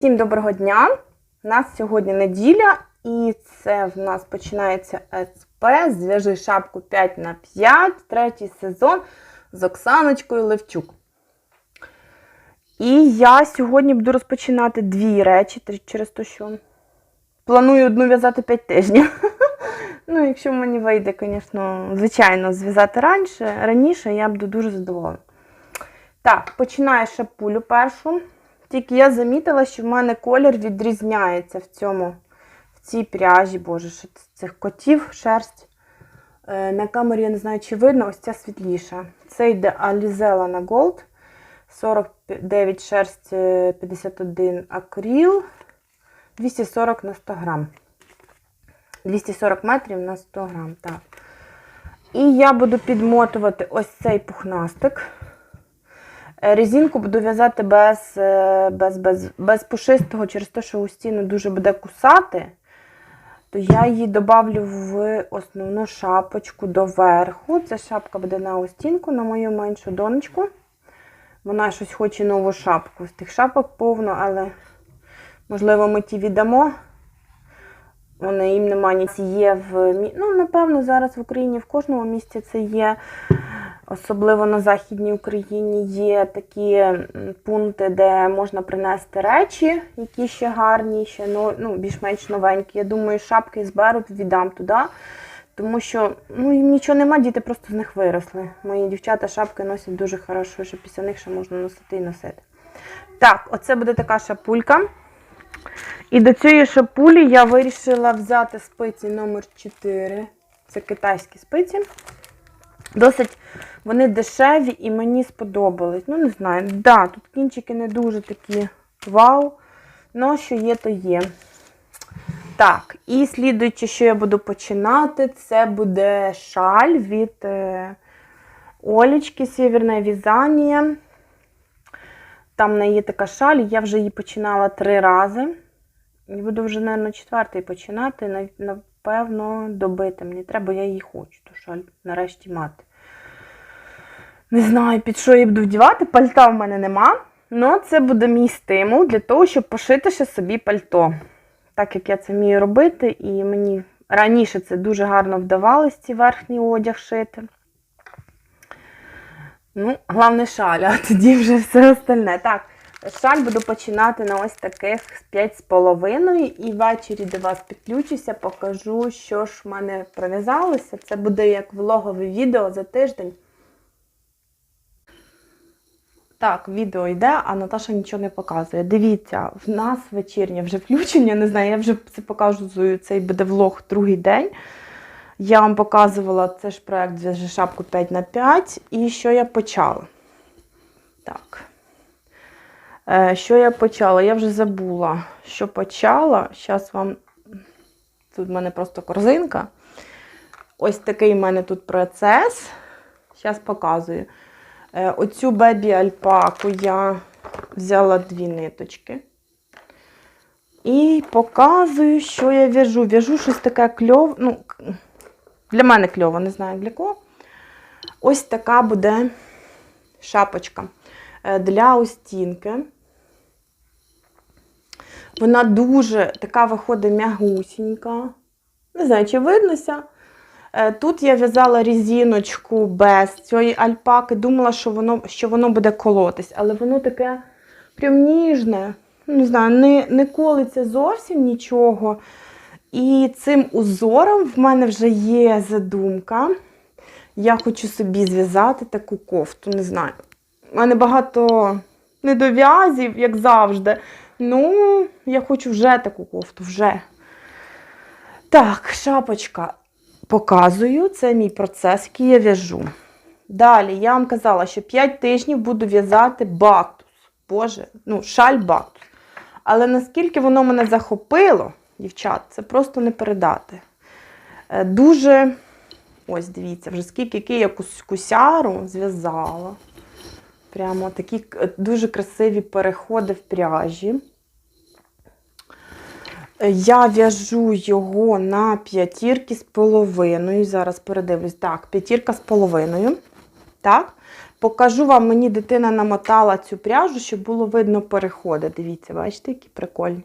Всім доброго дня! У нас сьогодні неділя, і це в нас починається СП. Зв'яжи шапку 5 на 5 третій сезон з Оксаночкою Левчук. І я сьогодні буду розпочинати дві речі через те, що планую одну в'язати 5 тижнів. Ну, якщо мені вийде, звісно, звичайно, зв'язати раніше, раніше, я буду дуже задоволена. Так, починаю шапулю першу. Тільки я замітила, що в мене колір відрізняється в цьому, в цій пряжі, боже, що цих котів, шерсть. Е, на камері я не знаю, чи видно, ось ця світліша. Це йде Alizella на Gold, 49 шерсть, е, 51 акріл, 240 на 100 грам. 240 метрів на 100 грам, так. І я буду підмотувати ось цей пухнастик. Е, Резинку буду в'язати без, е, без, без, без пушистого, через те, що Устіну дуже буде кусати, то я її добавлю в основну шапочку доверху. Ця шапка буде на Устінку, на мою меншу донечку. Вона щось хоче нову шапку. З тих шапок повно, але можливо ми ті віддамо. Вони їм нема ні є в ну, напевно, зараз в Україні в кожному місті це є. Особливо на Західній Україні є такі пункти, де можна принести речі, які ще гарні, ще но- ну, більш-менш новенькі. Я думаю, шапки зберуть, віддам туди. Тому що ну, їм нічого нема, діти просто з них виросли. Мої дівчата шапки носять дуже хорошо, що після них ще можна носити і носити. Так, оце буде така шапулька. І до цієї шапулі я вирішила взяти спиці номер 4. Це китайські спиці. Досить вони дешеві і мені сподобались. Ну, не знаю. Да, тут кінчики не дуже такі вау. Ну, що є, то є. Так, і слідуючи, що я буду починати, це буде шаль від е, Олічки Сєвєрне в'язання. Там в неї є така шаль, я вже її починала три рази. І буду вже, мабуть, четвертий починати. Напевно, добити. Мені треба, я її хочу, ту шаль нарешті мати. Не знаю, під що я буду вдівати. Пальта в мене нема. але це буде мій стимул для того, щоб пошити ще собі пальто. Так як я це вмію робити, і мені раніше це дуже гарно вдавалось, ці верхній одяг шити. Ну, головне шаль, а тоді вже все остальне. Так, шаль буду починати на ось таких 5,5 і ввечері до вас підключуся, покажу, що ж в мене пров'язалося. Це буде як влогове відео за тиждень. Так, відео йде, а Наташа нічого не показує. Дивіться, в нас вечірнє вже включення, не знаю, я вже це покажу, цей буде влог другий день. Я вам показувала це ж проект «Зв'яжи шапку 5 на 5 і що я почала. Так. Е, що я почала? Я вже забула, що почала. Зараз вам. Тут в мене просто корзинка. Ось такий в мене тут процес. Зараз показую. Е, Оцю бебі альпаку я взяла дві ниточки. І показую, що я в'яжу. В'яжу щось таке кльове. Ну, для мене кльово, не знаю для кого. Ось така буде шапочка е, для остінки. Вона дуже така виходить м'ягусінька. Не знаю, чи виднося. Е, Тут я в'язала різіночку без цієї альпаки. Думала, що воно, що воно буде колотись, але воно таке прям ніжне. Не знаю, не, не колиться зовсім нічого. І цим узором в мене вже є задумка. Я хочу собі зв'язати таку кофту, не знаю. У мене багато недов'язів, як завжди. Ну, я хочу вже таку кофту, вже. Так, шапочка показую. Це мій процес, який я в'яжу. Далі я вам казала, що 5 тижнів буду в'язати бактус. Боже, ну, шаль бактус. Але наскільки воно мене захопило, дівчат, це просто не передати. Е, Дуже, ось дивіться, вже скільки я кусяру зв'язала. Прямо такі дуже красиві переходи в пряжі. Я в'яжу його на п'ятірки з половиною. Зараз передивлюсь. Так, п'ятірка з половиною. Так. Покажу вам, мені дитина намотала цю пряжу, щоб було видно переходи. Дивіться, бачите, які прикольні.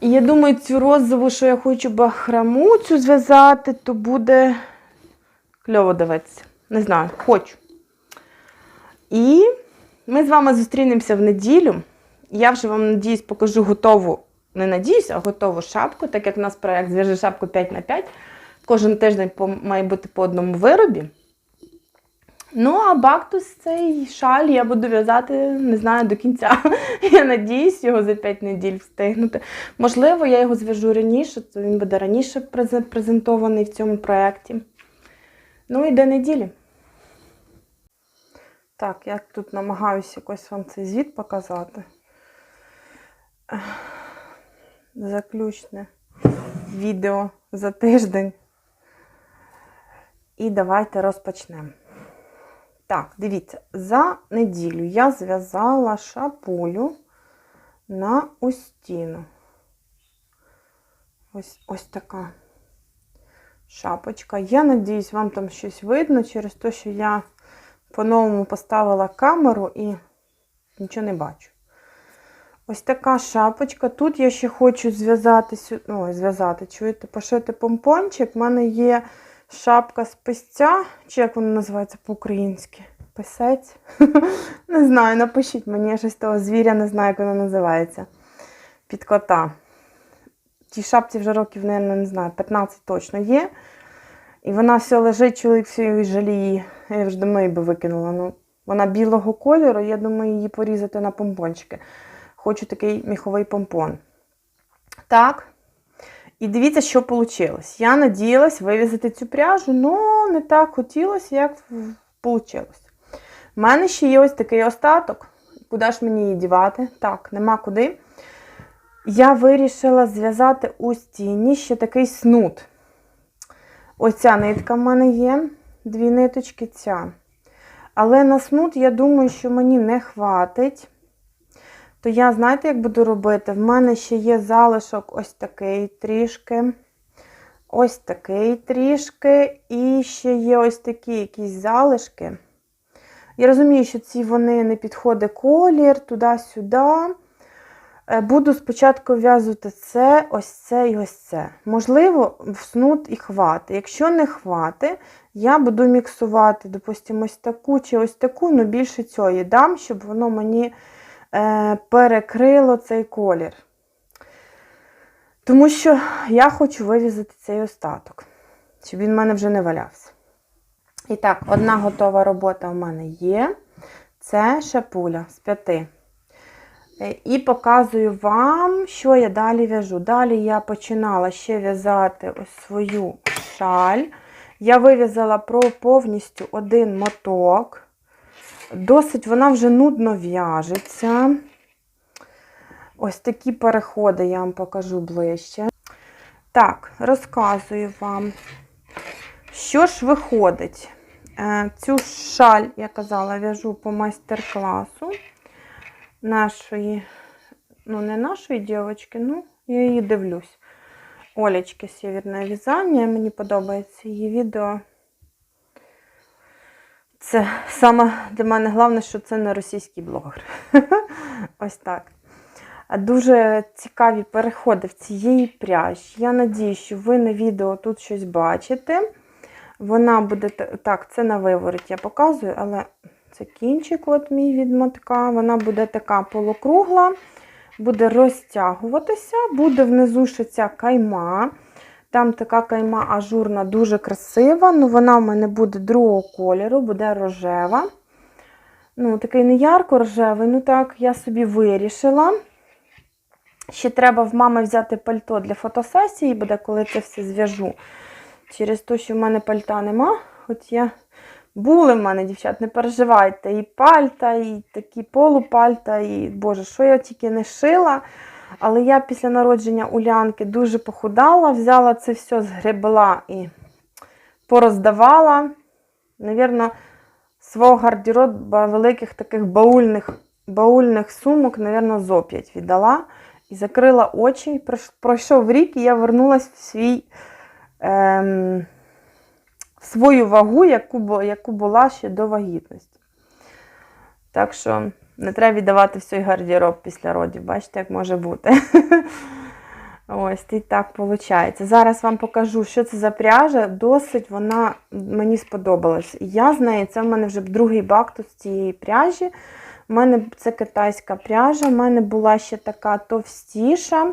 І я думаю, цю розову, що я хочу бахраму цю зв'язати, то буде кльово дивитися. Не знаю, хочу. І ми з вами зустрінемося в неділю. Я вже вам, надіюсь, покажу готову, не надіюсь, а готову шапку, так як у нас проєкт зв'яжи шапку 5 на 5 Кожен тиждень має бути по одному виробі. Ну, а бактус цей шаль я буду в'язати, не знаю, до кінця. Я надіюсь його за 5 неділь встигнути. Можливо, я його зв'яжу раніше, то він буде раніше презентований в цьому проєкті. Ну і до неділі. Так, я тут намагаюся якось вам цей звіт показати. Заключне відео за тиждень. І давайте розпочнемо. Так, дивіться, за неділю я зв'язала шапулю на устіну. Ось, ось така шапочка. Я надіюсь, вам там щось видно через те, що я по-новому поставила камеру і нічого не бачу. Ось така шапочка. Тут я ще хочу зв'язати, ой, зв'язати, чуєте, пошити помпончик. У мене є шапка з писця, чи як вона називається по-українськи? Писець? Не знаю, напишіть мені я щось того звіря, не знаю, як вона називається. Під кота. Тій шапці вже років, мабуть, не знаю, 15 точно є. І вона все лежить, чоловік все її жаліє. Я вже думаю, би викинула. Ну, вона білого кольору, я думаю, її порізати на помпончики. Хочу такий міховий помпон. Так. І дивіться, що вийшло. Я надіялась вивізати цю пряжу, але не так хотілося, як вийшло. У мене ще є ось такий остаток. Куди ж мені її дівати? Так, нема куди. Я вирішила зв'язати у стіні ще такий снуд. Ось ця нитка в мене є, дві ниточки ця. Але на снуд, я думаю, що мені не хватить. То я, знаєте, як буду робити? В мене ще є залишок ось такий трішки. Ось такий трішки. І ще є ось такі якісь залишки. Я розумію, що ці вони не підходить колір, туди-сюди. Е, Буду спочатку в'язувати це, ось це і ось це. Можливо, вснут і хвати. Якщо не хвати, я буду міксувати, допустимо, ось таку чи ось таку, але більше цієї дам, щоб воно мені перекрило цей колір. Тому що я хочу вивізати цей остаток, щоб він в мене вже не валявся. І так, одна готова робота в мене є. Це шапуля з п'яти. Е, І показую вам, що я далі в'яжу. Далі я починала ще в'язати ось свою шаль. Я вив'язала повністю один моток. Досить вона вже нудно в'яжеться. Ось такі переходи я вам покажу ближче. Так, розказую вам, що ж виходить. Е, Цю шаль, я казала, в'яжу по майстер-класу нашої, ну, не нашої дівчинки, ну, я її дивлюсь. Олечки Сєвєрне в'язання. Мені подобається її відео. Це саме для мене головне, що це не російський блогер. Ось так. Дуже цікаві переходи в цієї пряжі. Я надію, що ви на відео тут щось бачите. Вона буде так, це на виворіт я показую, але це кінчик, от мій від мотка. Вона буде така полукругла, буде розтягуватися, буде внизу ще ця кайма. Там така кайма ажурна, дуже красива. Ну, вона в мене буде другого кольору, буде рожева. Ну, такий не ярко рожевий, ну так, я собі вирішила. Ще треба в мами взяти пальто для фотосесії, буде, коли це все зв'яжу. Через те, що в мене пальта нема. От я були в мене, дівчат, не переживайте. І пальта, і такі полупальта, і Боже, що я тільки не шила. Але я після народження Улянки дуже похудала, взяла це все, згребла і пороздавала. Навірно, свого гардероба великих таких баульних, баульних сумок, навірно, зо 5 віддала. І закрила очі. Пройшов рік, і я вернулася в свій ем, свою вагу, яку, яку була ще до вагітності. Так що не треба віддавати всій гардероб після родів. Бачите, як може бути. Ось, і так виходить. Зараз вам покажу, що це за пряжа. Досить вона мені сподобалась. Я з нею, це в мене вже другий бактус цієї пряжі. У мене це китайська пряжа, у мене була ще така товстіша.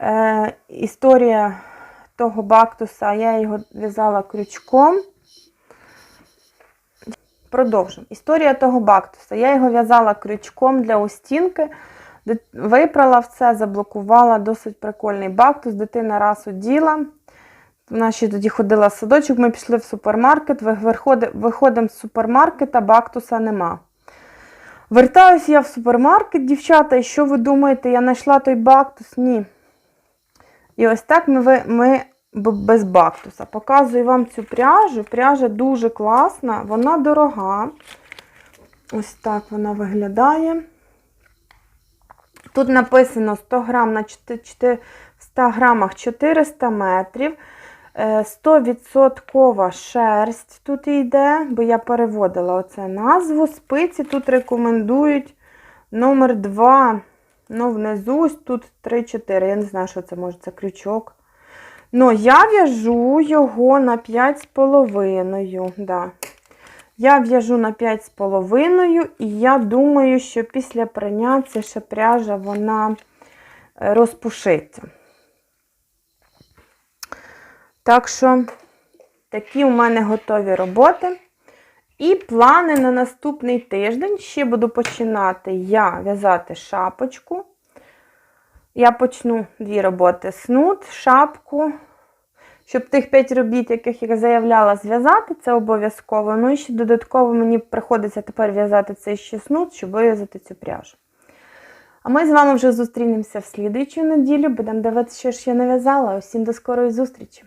Е, історія того бактуса, я його в'язала крючком. Продовжимо. Історія того бактуса. Я його в'язала крючком для устінки. Випрала все, заблокувала. Досить прикольний бактус. Дитина раз оділа. Вона ще тоді ходила в садочок, ми пішли в супермаркет. Виходимо з супермаркета, бактуса нема. Вертаюсь я в супермаркет, дівчата, і що ви думаєте, я знайшла той бактус? Ні. І ось так ми, ми без бактуса. Показую вам цю пряжу. Пряжа дуже класна, вона дорога. Ось так вона виглядає. Тут написано 100 грам на 4, 100 грамах 400 метрів. Е, 100% шерсть тут йде, бо я переводила оце назву. Спиці тут рекомендують номер 2. Ну, внизу тут 3-4. Я не знаю, що це може, це крючок. Ну, я в'яжу його на 5,5. Да. Я в'яжу на 5,5 і я думаю, що після прання ця ще пряжа вона е, розпушиться. Так що такі у мене готові роботи. І плани на наступний тиждень. Ще буду починати я в'язати шапочку. Я почну дві роботи: снуд, шапку. Щоб тих 5 робіт, яких я заявляла, зв'язати, це обов'язково. Ну і ще додатково мені приходиться тепер в'язати цей ще снуд, щоб вив'язати цю пряжу. А ми з вами вже зустрінемося в слідуючу неділю. Будемо дивитися, що ж я нав'язала. Усім до скорої зустрічі!